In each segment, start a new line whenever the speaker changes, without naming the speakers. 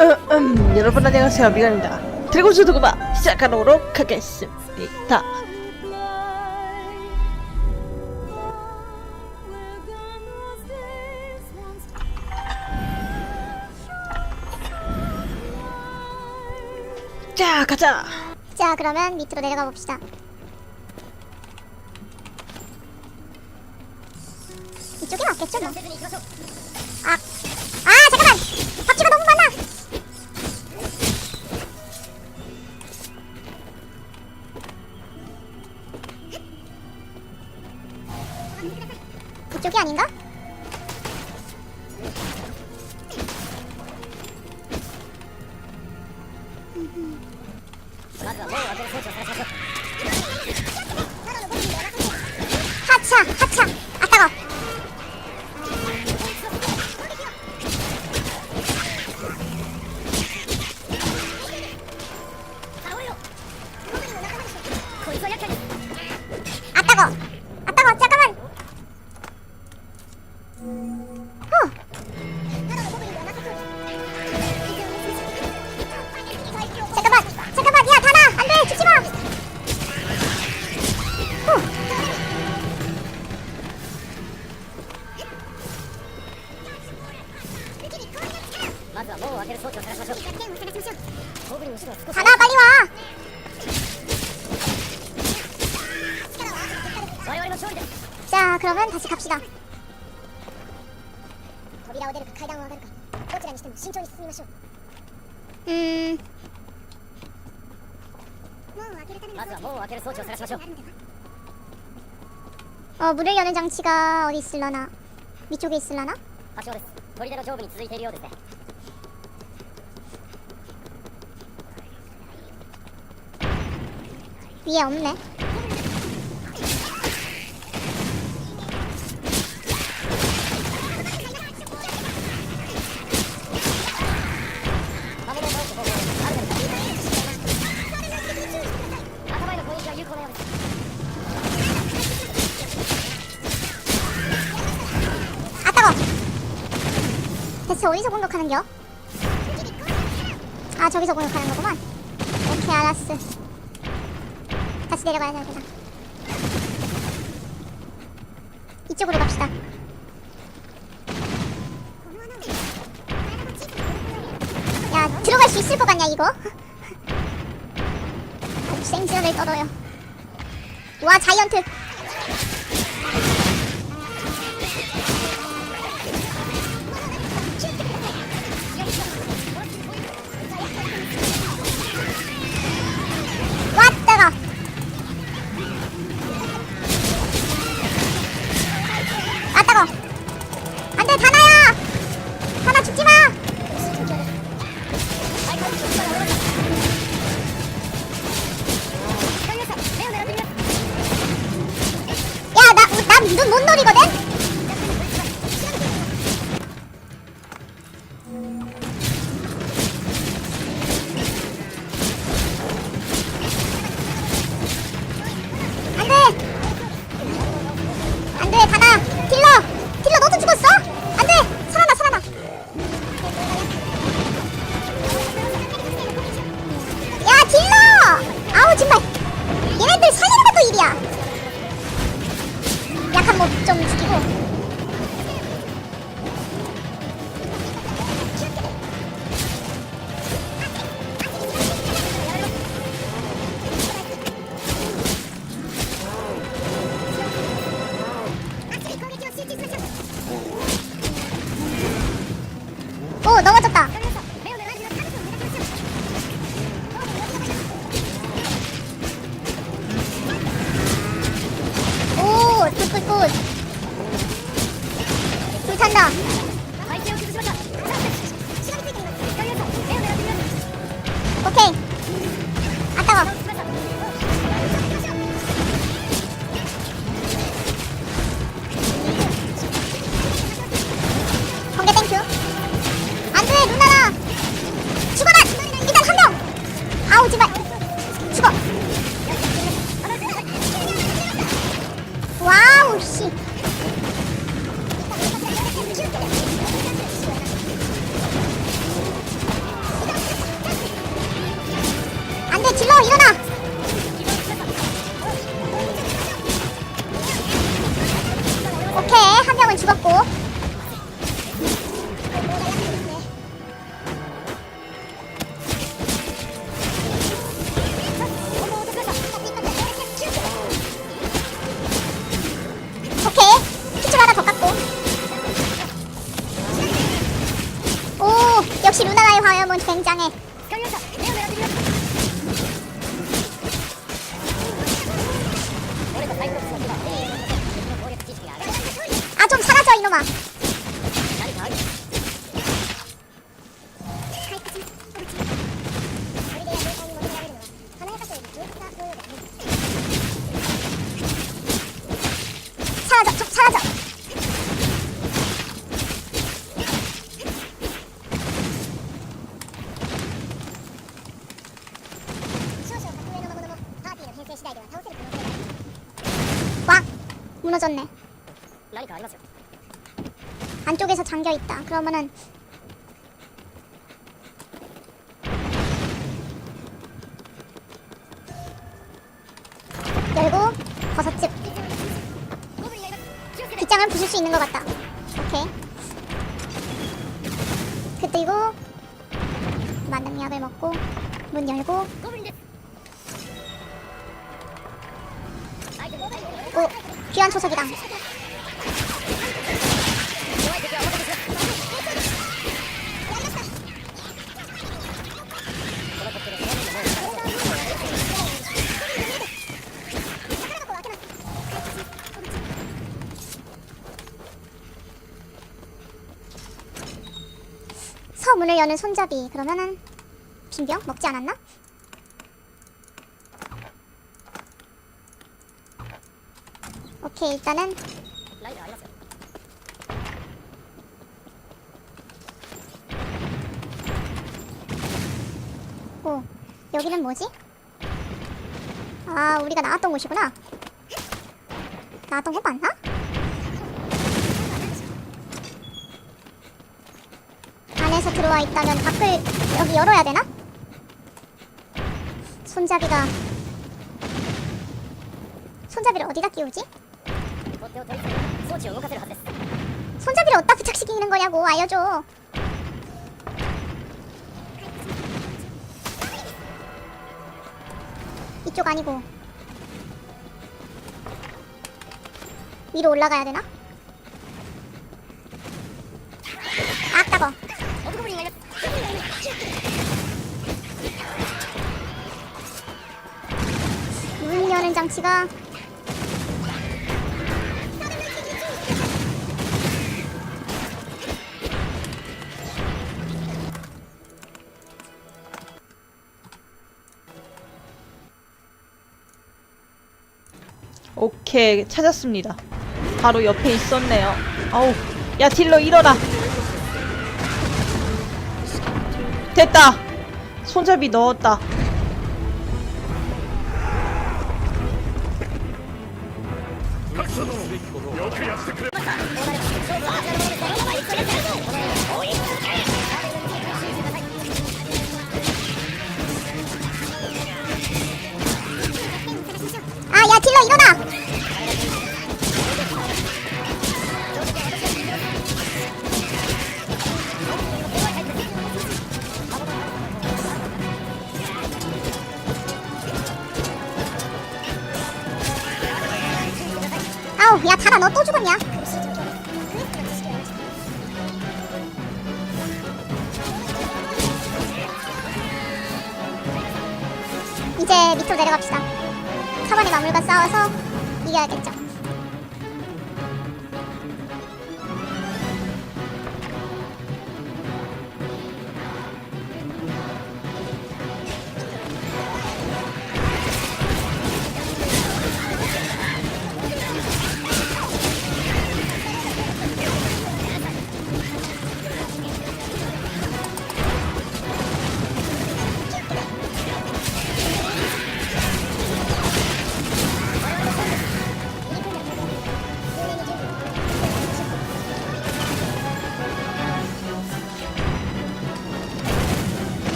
음, 음, 여러분 안녕하세요. 미간입니다. 드래곤즈 도그마 시작하도록 하겠습니다 자 가자
자, 그러면 밑으로 내려가 봅시다. 이쪽이 맞겠죠, 뭐. 아, 아, 잠깐만!
は門を開ける装置を探しましょう
어 문을 여는 장치가 어디 있을라나? 위쪽에 있을라나?
発祥です砦の上部に続いているようですね
위에 없네.
아,
어디서 공격하는겨? 아 저기서 공격하는 거구만 오케이 알았어 다시 내려가야 되겠다. 이쪽으로 갑시다. 야 들어갈 수 있을 것 같냐 이거? 아주 생지를 떨어요. 와 자이언트. 열려 있다. 그러면은 열고 버섯즙 빗장을 부술 수 있는 것 같다. 오케이. 그리고 만능약을 먹고 문 열고 오 귀한 초석이다. 서 문을 여는 손잡이 그러면은 빈병 먹지 않았나? 오케이 일단은 오 여기는 뭐지? 아 우리가 나왔던 곳이구나 나왔던 곳 맞나? 들어와 있다면 밖을 여기 열어야 되나? 손잡이가 손잡이를 어디다 끼우지? 손잡이를 어디다 부착시키는 거냐고 알려줘 이쪽 아니고 위로 올라가야 되나? 아따거 문 여는 장치가
오케이 찾았습니다. 바로 옆에 있었네요. 아우 야 딜러 일어나. 됐다. 손잡이 넣었다.
아 야 딜러 일어나. 너 또 죽었냐? 이제 밑으로 내려갑시다. 사번의 마물과 싸워서 이겨야겠죠.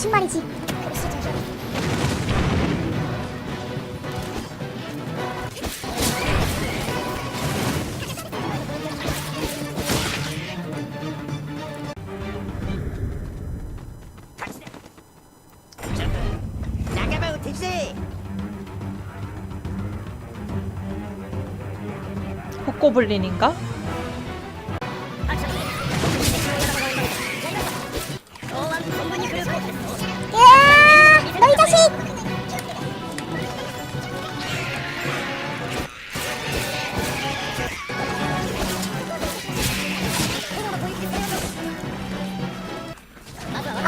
거짓말이지.
고블린인가?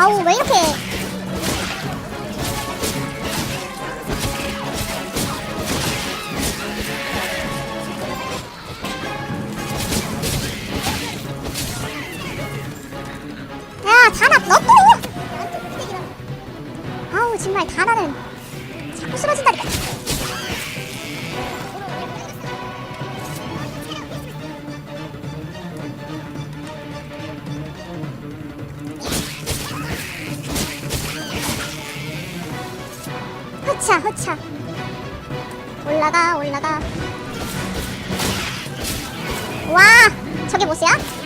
아우 왜 이렇게 허차 허차 올라가 올라가 와 저게 보세요.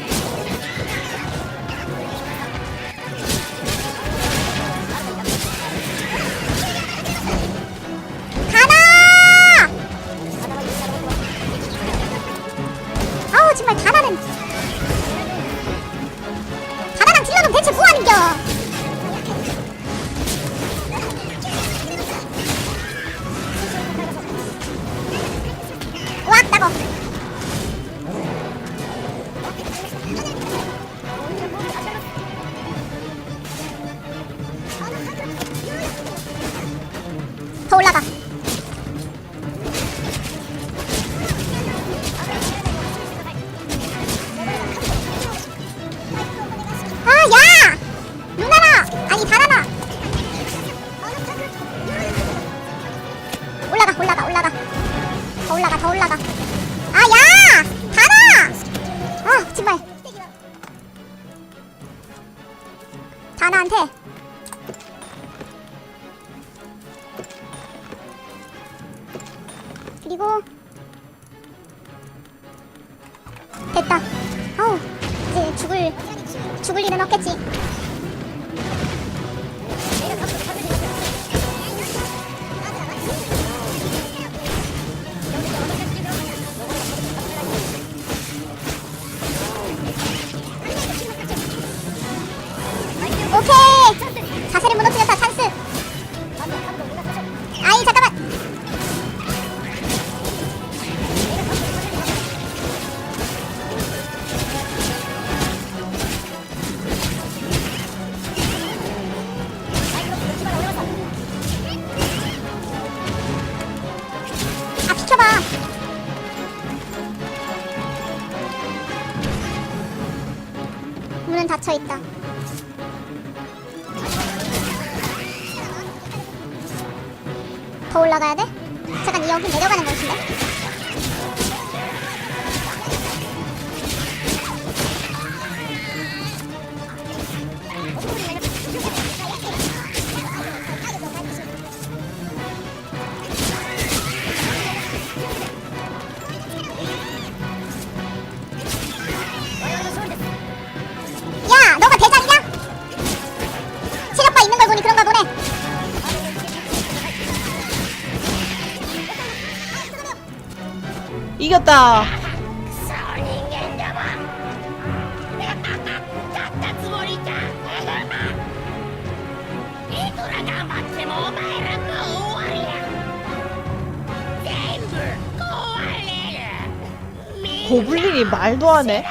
갇혀있다 더 올라가야 돼? 잠깐 이 여기 내려가는 곳인데?
이겼다. 고블린이 말도 안 해.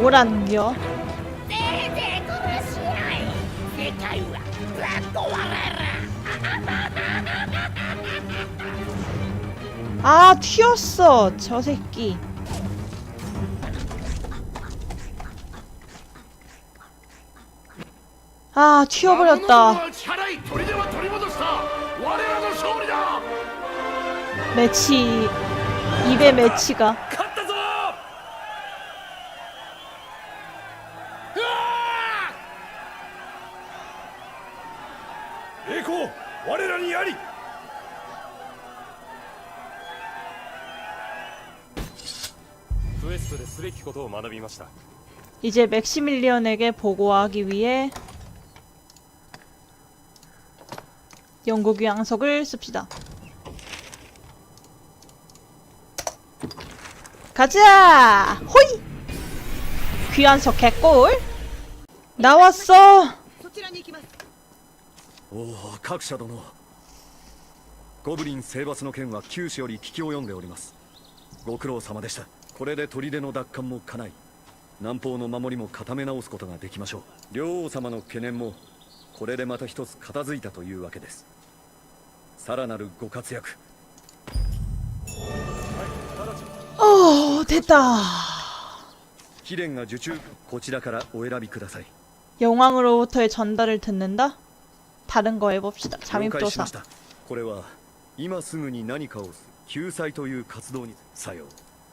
뭐라는겨?
아 튀었어 저 새끼. 아 튀어버렸다. 매치 입에 매치가. 이제 맥시밀리언에게 보고하기 위해 영국 양석을 씁시다. 가자! 호이! 귀한석 개꿀! 나왔어!
오, 각사 도노. 고블린 세바스の件は九死より聞き及んでおります。ご苦労様でした。 これで砦の奪還も叶い南方の守りも固め直すことができましょう両王様の懸念もこれでまた一つ片付いたというわけですさらなるご活躍
어, 됐다.
貴殿が受注こちらからお選びください
영왕으로부터의 전달을 듣는다? 다른 거 해봅시다.
了解し
잠입도사.
ましたこれは今すぐに何かをする救済という活動に作用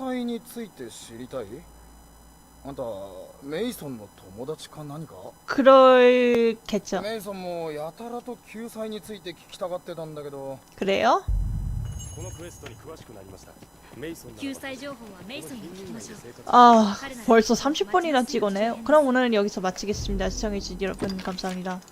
救済について知りたいあんたメイソンの友達か何か
그럴겠죠.
メイソンもやたらと救済について聞きたがってたんだけど
그래요?
このクエストに詳しくなりましたメイソンなら
救済情報はメイソンに聞きましょう
아, 벌써 30분이나 찍었네. 그럼 오늘은 여기서 마치겠습니다. 시청해주신 여러분 감사합니다.